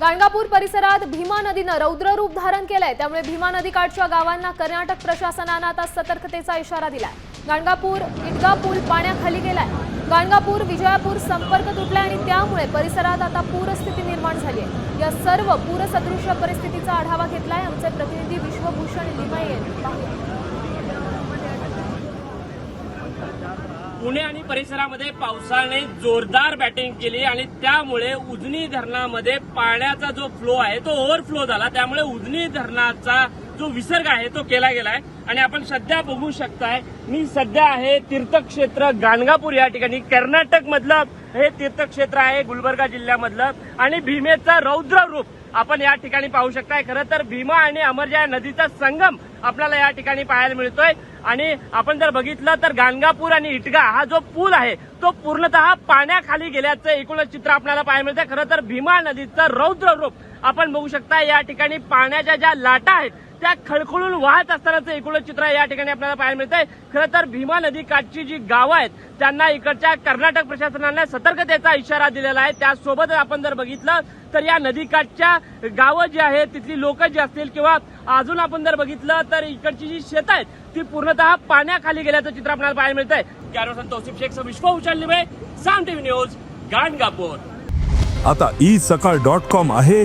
गाणगापूर परिसरात भीमा नदीनं रौद्र रूप धारण केलंय. त्यामुळे भीमा नदीकाठच्या गावांना कर्नाटक प्रशासनानं आता सतर्कतेचा इशारा दिलाय. गाणगापूर इटगा पूल पाण्याखाली गेलाय. गाणगापूर विजयापूर संपर्क तुटलाय आणि त्यामुळे परिसरात आता पूरस्थिती निर्माण झाली आहे या सर्व पूरसदृश्य परिस्थितीचा आढावा घेतलाय आमचे प्रतिनिधी विश्वभूषण लिमये यांनी. पाहूया. पुणे आणि परिसरामध्ये पावसाने जोरदार बॅटिंग केली आणि त्यामुळे उजनी धरणामध्ये पाण्याचा जो फ्लो आहे तो ओव्हरफ्लो झाला. त्यामुळे उजनी धरणाचा जो विसर्ग आहे तो केला गेलाय. आणि आपण सध्या बघू शकताय मी सध्या आहे तीर्थक्षेत्र गाणगापूर या ठिकाणी. कर्नाटक मधलं हे तीर्थक्षेत्र आहे गुलबर्गा जिल्ह्यामधलं. आणि भीमेचा रौद्र रूप आपण या ठिकाणी पाहू शकताय. खरं तर भीमा आणि अमरजा नदीचा संगम आपल्याला या ठिकाणी पाहायला मिळतोय. आणि आपण जर बघितलं तर गाणगापूर आणि इटगा हा जो पूल आहे तो पूर्णतः पाण्याखाली गेल्याचं एकूणच चित्र आपल्याला पाहायला मिळतंय. खरं तर भीमा नदीचं रौद्र रूप आपण बघू शकता या ठिकाणी पाण्याच्या ज्या लाटा आहेत त्या खळखळून वाहत असतानाचं एकूणच चित्र या ठिकाणी आपल्याला पाहायला मिळतंय. खरं तर भीमा नदी काठची जी गावं आहेत त्यांना इकडच्या कर्नाटक प्रशासनाने सतर्कतेचा इशारा दिलेला आहे. त्यासोबतच आपण जर बघितलं तर या नदीकाठच्या गावं जी आहेत तिथली लोक जी असतील किंवा अजून आपण जर बघितलं तर इकडची जी शेत आहेत ती पूर्णतः पाण्याखाली गेल्याचं चित्र आपल्याला पाहायला मिळतंय. कॅरोसन तौसिफ शेख विश्व उचलले साम टीव्ही न्यूज गाणगापूर. आता ई सकाळ डॉट कॉम आहे.